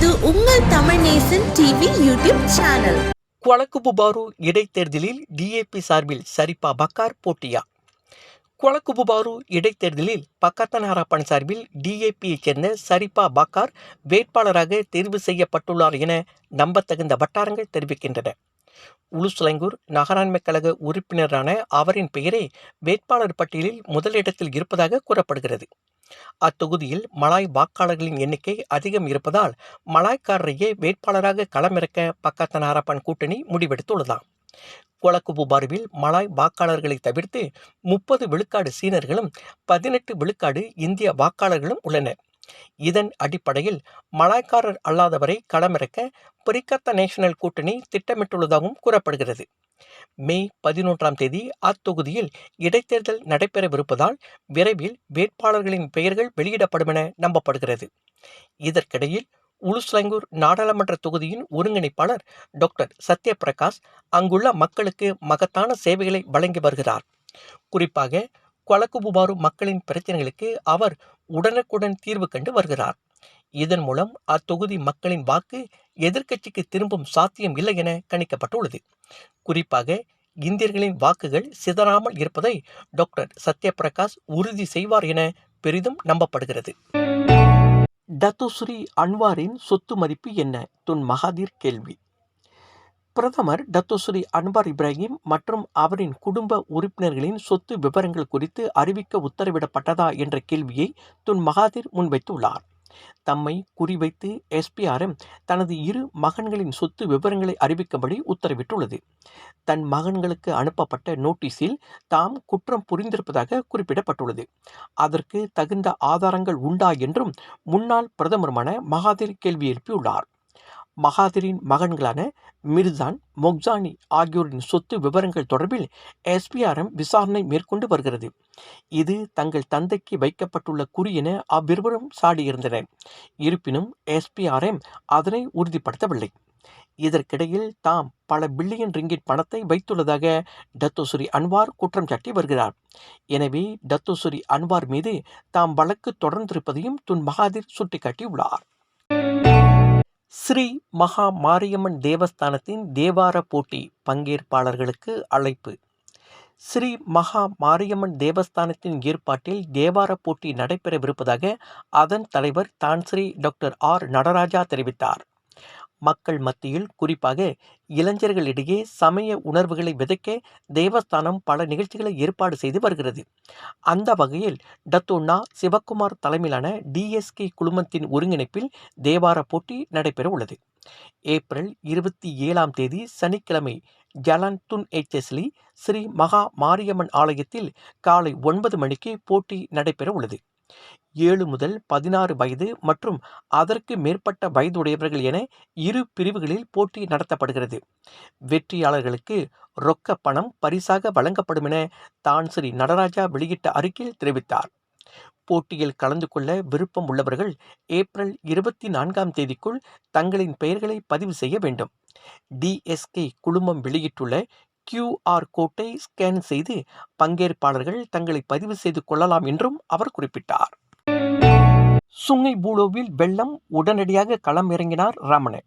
இது உங்கள் Tamil Nesan TV YouTube channel. Kuala Kubu Baru இடைத்தேர்தலில் டிஏபி சார்பில் சரிபா பக்கார் போட்டியா? கொளக்குபுபாரு இடைத்தேர்தலில் பக்கத்தன் ஹராப்பன் சார்பில் டிஏபியைச் சேர்ந்த சரிபா பக்கார் வேட்பாளராக தேர்வு செய்யப்பட்டுள்ளார் என நம்பத்தகுந்த வட்டாரங்கள் தெரிவிக்கின்றன. உளுசுலங்கூர் நகராண்மை கழக உறுப்பினரான அவரின் பெயரே வேட்பாளர் பட்டியலில் முதலிடத்தில் இருப்பதாக கூறப்படுகிறது. அத்தொகுதியில் மலாய் வாக்காளர்களின் எண்ணிக்கை அதிகம் இருப்பதால் மலாய்க்காரரையே வேட்பாளராக களமிறக்க பக்கத்தன் ஹராப்பன் கூட்டணி முடிவெடுத்துள்ளதாம். கொலக்குபுபாருவில் மலாய் வாக்காளர்களை தவிர்த்து முப்பது விழுக்காடு சீனர்களும் பதினெட்டு விழுக்காடு இந்திய வாக்காளர்களும் உள்ளனர் இதன் அடிப்படையில் மலாய்க்காரர் அல்லாதவரை களமிறக்க பிரிக்கத்த நேஷனல் கூட்டணி திட்டமிட்டுள்ளதாகவும் கூறப்படுகிறது. மே பதினொன்றாம் தேதி அத்தொகுதியில் இடைத்தேர்தல் நடைபெறவிருப்பதால் விரைவில் வேட்பாளர்களின் பெயர்கள் வெளியிடப்படும் என நம்பப்படுகிறது. இதற்கிடையில் உலுஸ்லங்கூர் நாடாளுமன்ற தொகுதியின் ஒருங்கிணைப்பாளர் டாக்டர் சத்யபிரகாஷ் அங்குள்ள மக்களுக்கு மகத்தான சேவைகளை வழங்கி வருகிறார். குறிப்பாக கொலக்குபுபாரு மக்களின் பிரச்சனைகளுக்கு அவர் உடனுக்குடன் தீர்வு கண்டு வருகிறார். இதன் மூலம் அத்தொகுதி மக்களின் வாக்கு எதிர்க்கட்சிக்கு திரும்பும் சாத்தியம் இல்லை என கணிக்கப்பட்டுள்ளது. குறிப்பாக இந்தியர்களின் வாக்குகள் சிதறாமல் இருப்பதை டாக்டர் சத்யபிரகாஷ் உறுதி செய்வார் என பெரிதும் நம்பப்படுகிறது. டத்துஸ்ரீ அன்வாரின் சொத்து மதிப்பு என்ன? துன் மகாதீர் கேள்வி. பிரதமர் டத்துஸ்ரீ அன்வார் இப்ராஹிம் மற்றும் அவரின் குடும்ப உறுப்பினர்களின் சொத்து விவரங்கள் குறித்து அறிவிக்க உத்தரவிடப்பட்டதா என்ற கேள்வியை துன் மகாதீர் முன்வைத்துள்ளார். தம்மை குறிவைத்து எஸ்பிஆர்எம் தனது இரு மகன்களின் சொத்து விவரங்களை அறிவிக்கும்படி உத்தரவிட்டுள்ளது. தன் மகன்களுக்கு அனுப்பப்பட்ட நோட்டீஸில் தாம் குற்றம் புரிந்திருப்பதாக குறிப்பிடப்பட்டுள்ளது. அதற்கு தகுந்த ஆதாரங்கள் உண்டா என்றும் முன்னாள் பிரதமருமான மகாதீர் கேள்வி எழுப்பியுள்ளார். மகாதிரின் மகன்களான மிர்சான் மொக்சானி ஆகியோரின் சொத்து விவரங்கள் தொடர்பில் எஸ்பிஆர்எம் விசாரணை மேற்கொண்டு வருகிறது. இது தங்கள் தந்தைக்கு வைக்கப்பட்டுள்ள குறி என அவ்விருவரும் சாடியிருந்தனர் இருப்பினும் எஸ்பிஆர்எம் அதனை உறுதிப்படுத்தவில்லை. இதற்கிடையில் தாம் பல பில்லியன் ரிங்கிட் பணத்தை வைத்துள்ளதாக டத்தோசுரி அன்வார் குற்றம் சாட்டி வருகிறார். எனவே டத்தோசுரி அன்வார் மீது தாம் வழக்கு தொடர்ந்திருப்பதையும் துன் மகாதிர் சுட்டிக்காட்டியுள்ளார். ஸ்ரீ மகா மாரியம்மன் தேவஸ்தானத்தின் தேவார போட்டி பங்கேற்பாளர்களுக்கு அழைப்பு. ஸ்ரீ மகா மாரியம்மன் தேவஸ்தானத்தின் ஏற்பாட்டில் தேவார போட்டி நடைபெறவிருப்பதாக அதன் தலைவர் தான்ஸ்ரீ டாக்டர் ஆர் நடராஜா தெரிவித்தார். மக்கள் மத்தியில் குறிப்பாக இளைஞர்களிடையே சமய உணர்வுகளை விதைக்க தேவஸ்தானம் பல நிகழ்ச்சிகளை ஏற்பாடு செய்து வருகிறது. அந்த வகையில் டத்தோன்னா சிவக்குமார் தலைமையிலான டிஎஸ்கே குழுமத்தின் ஒருங்கிணைப்பில் தேவார போட்டி நடைபெற உள்ளது. ஏப்ரல் இருபத்தி ஏழாம் தேதி சனிக்கிழமை ஜலான்துன் எச்எஸ்லி ஸ்ரீ மகா மாரியம்மன் ஆலயத்தில் காலை ஒன்பது மணிக்கு போட்டி நடைபெற உள்ளது. ஏழு முதல் பதினாறு வயது மற்றும் அதற்கு மேற்பட்ட வயதுடையவர்கள் என இரு பிரிவுகளில் போட்டி நடத்தப்படுகிறது. வெற்றியாளர்களுக்கு ரொக்க பணம் பரிசாக வழங்கப்படும் என தான் ஸ்ரீ நடராஜா வெளியிட்ட அறிக்கையில் தெரிவித்தார். போட்டியில் கலந்து கொள்ள விருப்பம் உள்ளவர்கள் ஏப்ரல் இருபத்தி நான்காம் தேதிக்குள் தங்களின் பெயர்களை பதிவு செய்ய வேண்டும். டிஎஸ்கே குழுமம் வெளியிட்டுள்ள கியூஆர் கோட்டை ஸ்கேன் செய்து பங்கேற்பாளர்கள் தங்களை பதிவு செய்து கொள்ளலாம் என்றும் அவர் குறிப்பிட்டார். சுங்கை பூலோவில் வெள்ளம் உடனடியாக களம் இறங்கினார் ரமணன்.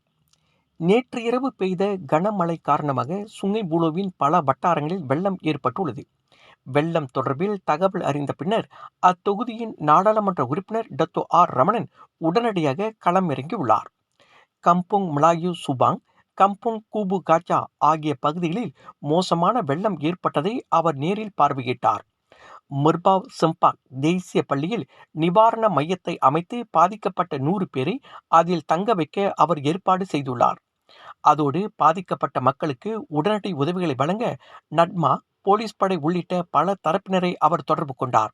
நேற்று இரவு பெய்த கனமழை காரணமாக சுங்கை பூலோவின் பல வட்டாரங்களில் வெள்ளம் ஏற்பட்டுள்ளது. வெள்ளம் தொடர்பில் தகவல் அறிந்த பின்னர் அத்தொகுதியின் நாடாளுமன்ற உறுப்பினர் டத்தோ ஆர் ரமணன் உடனடியாக களம் இறங்கியுள்ளார் கம்புங் மலாயு சுபாங் கம்புங் கூபு காச்சா ஆகிய பகுதிகளில் மோசமான வெள்ளம் ஏற்பட்டதை அவர் நேரில் பார்வையிட்டார். மிர்பாவ் சிம்பாக் தேசிய பள்ளியில் நிவாரண மையத்தை அமைத்து பாதிக்கப்பட்ட நூறு பேரை அதில் தங்க வைக்க அவர் ஏற்பாடு செய்துள்ளார். அதோடு பாதிக்கப்பட்ட மக்களுக்கு உடனடி உதவிகளை வழங்க நட்மா போலீஸ் படை உள்ளிட்ட பல தரப்பினரை அவர் தொடர்பு கொண்டார்.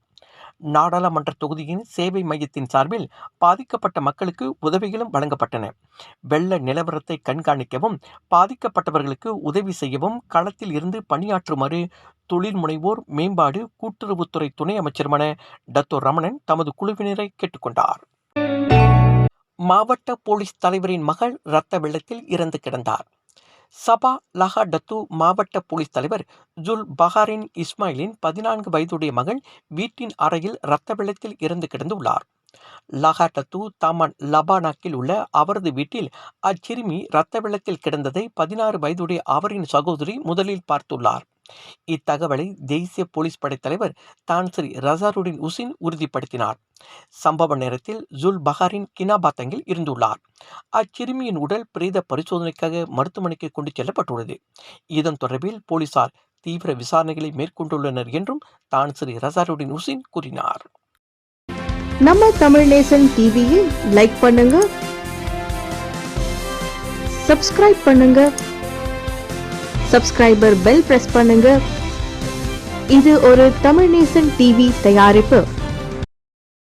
நாடாளுமன்ற தொகுதியின் சேவை மையத்தின் சார்பில் பாதிக்கப்பட்ட மக்களுக்கு உதவிகளும் வழங்கப்பட்டன. வெள்ள நிலவரத்தை கண்காணிக்கவும் பாதிக்கப்பட்டவர்களுக்கு உதவி செய்யவும் களத்தில் இருந்து பணியாற்றுமாறு தொழில் முனைவோர் மேம்பாடு கூட்டுறவுத்துறை துணை அமைச்சருமான டத்தோ ரமணன் தமது குழுவினரை கேட்டுக்கொண்டார். மாவட்ட போலீஸ் தலைவரின் மகள் இரத்த வெள்ளத்தில் இறந்து கிடந்தார். சபா லஹா டத்து மாவட்ட போலீஸ் தலைவர் ஜுல் பஹாரின் இஸ்மாயிலின் பதினான்கு வயதுடைய மகள் வீட்டின் அறையில் இரத்த வெள்ளத்தில் இறந்து கிடந்துள்ளார். லஹாடத்து தாமான் லபானாக்கில் உள்ள அவரது வீட்டில் அச்சிறுமி இரத்த வெள்ளத்தில் கிடந்ததை பதினாறு வயதுடைய அவரின் சகோதரி முதலில் பார்த்துள்ளார். இத்தகவலை தேசிய போலீஸ் படைத்தலைவர் தான்ஸ்ரீ ரசாருடின் உசின் உறுதிப்படுத்தினார். சம்பவ நேரத்தில் ஜுல் பஹாரின் கினாபாத்தங்கில் இருந்துள்ளார். அச்சிறுமியின் உடல் பிரேத பரிசோதனைக்காக மருத்துவமனைக்கு கொண்டு செல்லப்பட்டுள்ளது. இதன் தொடர்பில் போலீசார் தீவிர விசாரணைகளை மேற்கொண்டுள்ளனர் என்றும் தான் ஸ்ரீ ரசாருடின் உசின் கூறினார். நம்ம தமிழ் நேசன் டிவியை லைக் பண்ணுங்க சப்ஸ்கிரைப் பண்ணுங்க சப்ஸ்கிரைபர் பெல் பிரஸ் பண்ணுங்க. இது ஒரு தமிழ் நேசன் டிவி தயாரிப்பு.